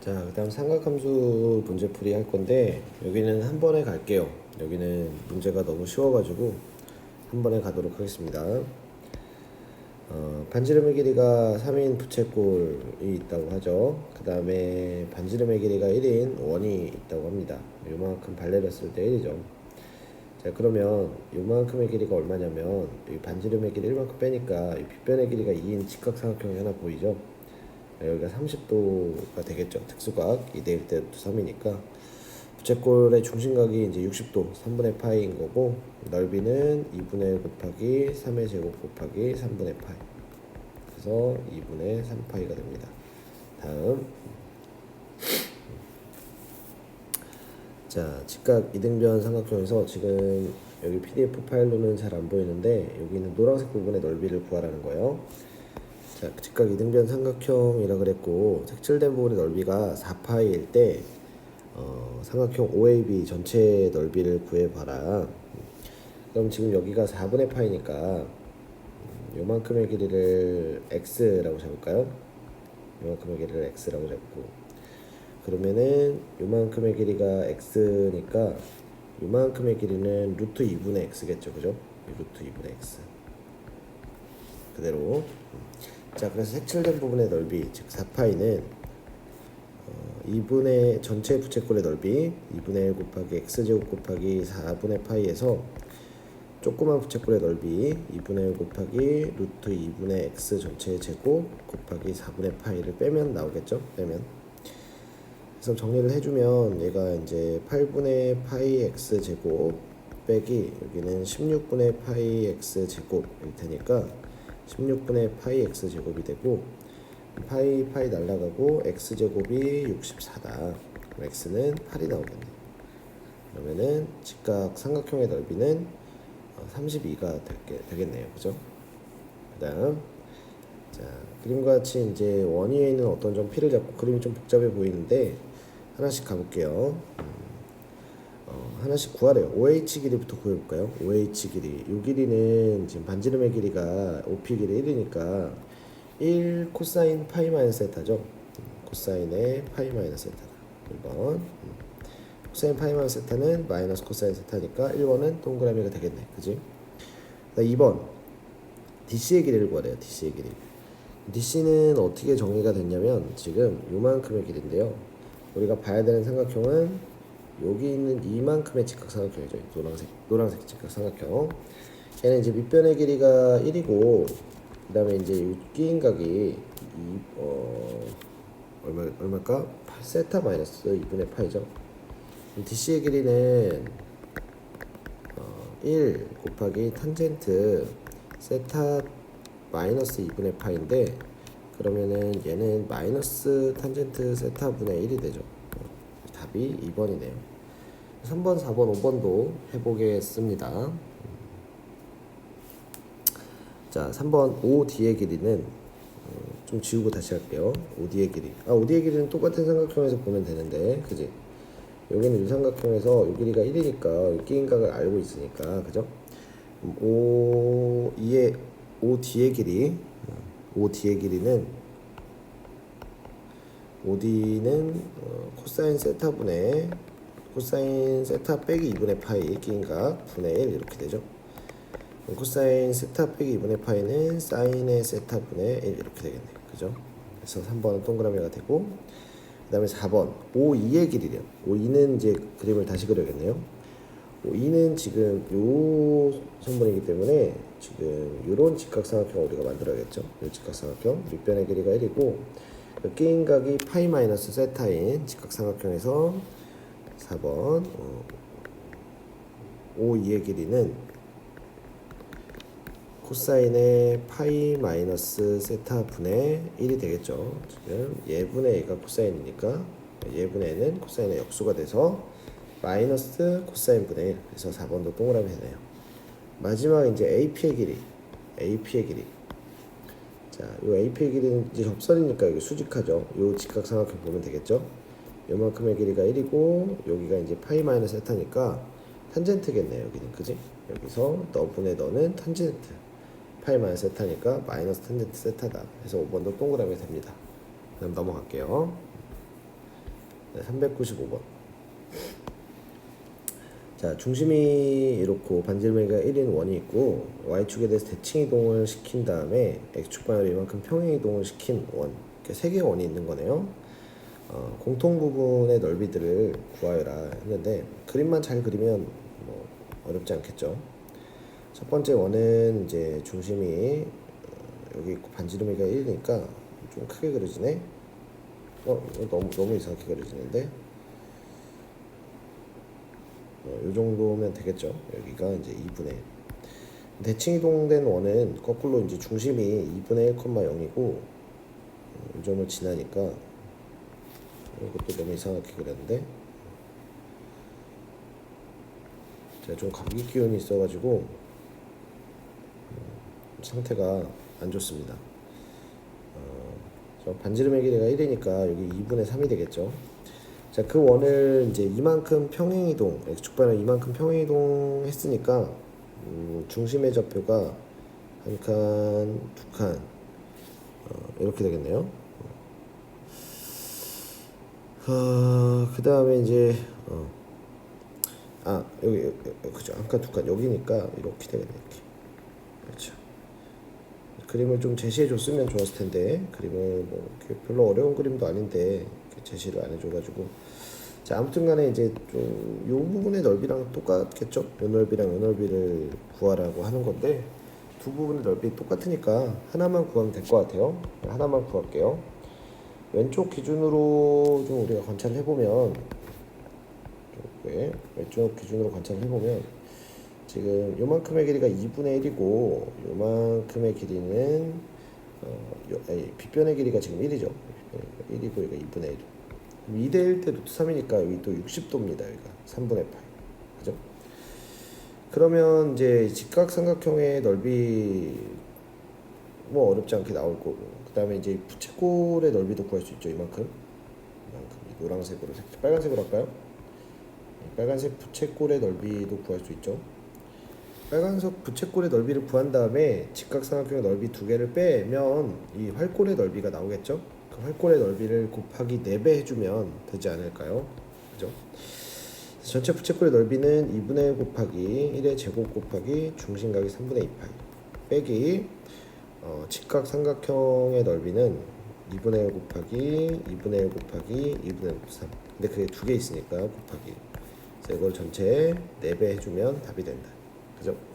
자, 그 다음 삼각함수 문제풀이 할 건데 여기는 한 번에 갈게요. 여기는 문제가 너무 쉬워가지고 한 번에 가도록 하겠습니다. 어, 반지름의 길이가 3인 부채꼴이 있다고 하죠. 그 다음에 반지름의 길이가 1인 원이 있다고 합니다. 요만큼 발레를 쓸때 1이죠. 자 그러면 요만큼의 길이가 얼마냐면 이 반지름의 길이 1만큼 빼니까 이 빗변의 길이가 2인 직각삼각형이 하나 보이죠. 여기가 30도가 되겠죠. 특수각 2대 1대 3이니까 부채꼴의 중심각이 이제 60도 3분의 파이인 거고 넓이는 2분의 1 곱하기 3의 제곱 곱하기 3분의 파이 그래서 2분의 3파이가 됩니다. 다음 자 직각 이등변 삼각형에서 지금 여기 PDF 파일로는 잘 안 보이는데 여기는 노란색 부분의 넓이를 구하라는 거예요. 자, 직각 이등변 삼각형이라 그랬고 색칠된 부분의 넓이가 4파이일 때 어, 삼각형 OAB 전체 넓이를 구해봐라. 그럼 지금 여기가 4분의 파이니까 음, 요만큼의 길이를 x라고 잡을까요? 요만큼의 길이를 x라고 잡고 그러면은 요만큼의 길이가 x니까 요만큼의 길이는 루트 2분의 x겠죠, 그죠? 루트 2분의 x 그대로 자 그래서 색칠된 부분의 넓이 즉 4파이는 어, 2분의 전체 부채꼴의 넓이 2분의 1 곱하기 x제곱 곱하기 4분의 파이에서 조그만 부채꼴의 넓이 2분의 1 곱하기 루트 2분의 x 전체의 제곱 곱하기 4분의 파이를 빼면 나오겠죠? 빼면. 그래서 정리를 해주면 얘가 이제 8분의 파이 x 제곱 빼기 여기는 16분의 파이 x 제곱일 테니까 16분의 파이 x 제곱이 되고 파이 파이 날라가고 x 제곱이 64다. 그럼 x는 8이 나오겠네. 그러면은 직각 삼각형의 넓이는 32가 되겠 네요. 그죠? 그 다음 자 그림과 같이 이제 원위에 있는 어떤 점 P를 잡고 그림이 좀 복잡해 보이는데 하나씩 가볼게요. 하나씩 구하래요. OH 길이부터 구해볼까요? OH 길이. 요 길이는 지금 반지름의 길이가 OP 길이 1이니까 1 코사인 파이 마이너스 세타죠. 음, 코사인의 파이 마이너스 세타. 1번. 음. 코사인 파이 마이너스 세타는 마이너스 코사인 세타니까 1번은 동그라미가 되겠네. 그지? 2번. DC의 길이를 구하래요. DC의 길이. DC는 어떻게 정의가 됐냐면 지금 요만큼의 길인데요. 우리가 봐야 되는 삼각형은 여기 있는 이만큼의 직각삼각형이죠. 노란색 노란색 직각삼각형. 얘는 이제 밑변의 길이가 1이고 그다음에 이제 이 끼인각이 이, 어, 얼마 얼마일까? 8 세타 마이너스 2분의 파이죠. DC의 길이는 어, 1 곱하기 탄젠트 세타 마이너스 2분의 파인데 그러면은 얘는 마이너스 탄젠트 세타 분의 1이 되죠. 답이 2번이네요. 3번, 4번, 5번도 해보겠습니다. 자, 3번 OD의 길이는 어, 좀 지우고 다시 할게요. OD의 길이. 아, OD의 길이는 똑같은 삼각형에서 보면 되는데, 그지? 여기는 유삼각형에서 이 길이가 1이니까 끼인 각을 알고 있으니까, 그죠? O, 2의 OD의 길이, OD의 길이는 OD는 어, 코사인 세타분의 코사인 세타 빼기 2분의 파이 끼인각 분의 1 이렇게 되죠. 코사인 세타 빼기 2분의 파이는 사인의 세타 분의 1 이렇게 되겠네. 그죠? 그래서 3번은 동그라미가 되고 그 다음에 4번 O2의 길이래요. O2는 이제 그림을 다시 그려야겠네요. O2는 지금 요 선분이기 때문에 지금 요런 직각삼각형 우리가 만들어야겠죠. 요 직각삼각형 밑변의 길이가 1이고 끼인각이 파이 마이너스 세타인 직각삼각형에서 4번 어, O2의 길이는 코사인의 파이 마이너스 세타 분의 1이 되겠죠. 지금 예분의 A가 코사인이니까 예분의 A는 코사인의 역수가 돼서 마이너스 코사인 분의 1 그래서 4번도 동그라미 되네요. 마지막 이제 AP의 길이 AP의 길이 자, 요 AP의 길이는 이제 접선이니까 여기 수직하죠. 요 직각 삼각형 보면 되겠죠. 요만큼의 길이가 1이고 여기가 이제 파이 마이너스 세타니까 탄젠트겠네요. 여기는 그지? 여기서 너분의 너는 탄젠트. 파이 마이너스 세타니까 마이너스 탄젠트 세타다. 그래서 5번도 동그라미 됩니다. 그럼 넘어갈게요. 네, 395번. 자, 중심이 이렇고 반지름이가 1인 원이 있고 y축에 대해서 대칭 이동을 시킨 다음에 x축 방향으로 이만큼 평행 이동을 시킨 원. 이렇게 세 개의 원이 있는 거네요. 어, 공통 부분의 넓이들을 구하여라 했는데 그림만 잘 그리면 뭐 어렵지 않겠죠. 첫 번째 원은 이제 중심이 어, 여기 있고 반지름이가 1이니까 좀 크게 그려지네. 어, 너무 너무 이상하게 그려지는데. 어, 요 정도면 되겠죠. 여기가 이제 2분의 대칭 이동된 원은 거꾸로 이제 중심이 2분의 1,0이고 이 점을 지나니까 이것도 너무 이상하게 그렸는데 제가 좀 감기 기운이 있어가지고 음, 상태가 안 좋습니다. 어, 저 반지름의 길이가 1이니까 여기 2분의 3이 되겠죠. 자, 그 원을 이제 이만큼 평행 이동, x축 방향 이만큼 평행 이동 했으니까 음, 중심의 좌표가 한 칸, 두 칸, 어, 이렇게 되겠네요. 어, 그 다음에 이제 어, 아 여기, 여기 그죠 한 칸 두 칸 여기니까 이렇게 되겠네 이렇게 그림을 좀 제시해 줬으면 좋았을 텐데 그림을 뭐 별로 어려운 그림도 아닌데 제시를 안 해줘가지고. 자 아무튼간에 이제 좀 요 부분의 넓이랑 똑같겠죠? 요 넓이랑 요 넓이를 구하라고 하는 건데 두 부분의 넓이 똑같으니까 하나만 구하면 될 것 같아요. 하나만 구할게요. 왼쪽 기준으로 좀 우리가 관찰을 해보면 네, 왼쪽 기준으로 관찰을 해보면 지금 요만큼의 길이가 2분의 1이고 요만큼의 길이는 어, 요, 아니, 빗변의 길이가 지금 1이죠. 1이고 여기가 2분의 1 2대 1대 루트 3이니까 여기 또 60도입니다 여기가. 3분의 8 그죠? 그러면 이제 직각삼각형의 넓이 뭐 어렵지 않게 나올 거고 그 다음에 이제 부채꼴의 넓이도 구할 수 있죠 이만큼. 이만큼. 이 노란색으로 색- 빨간색으로 할까요? 이 빨간색 부채꼴의 넓이도 구할 수 있죠 빨간색 부채꼴의 넓이를 구한 다음에 직각삼각형의 넓이 두 개를 빼면 이 활꼴의 넓이가 나오겠죠? 그 활꼴의 넓이를 곱하기 4배 해주면 되지 않을까요? 그죠? 전체 부채꼴의 넓이는 2분의 1 곱하기 1의 제곱 곱하기 중심각이 3분의 2파이 빼기 어, 직각 삼각형의 넓이는 2분의 1 곱하기 2분의 1 곱하기 2분의 1 3 근데 그게 두 개 있으니까 곱하기. 그래서 이걸 전체 4배 해주면 답이 된다 그죠?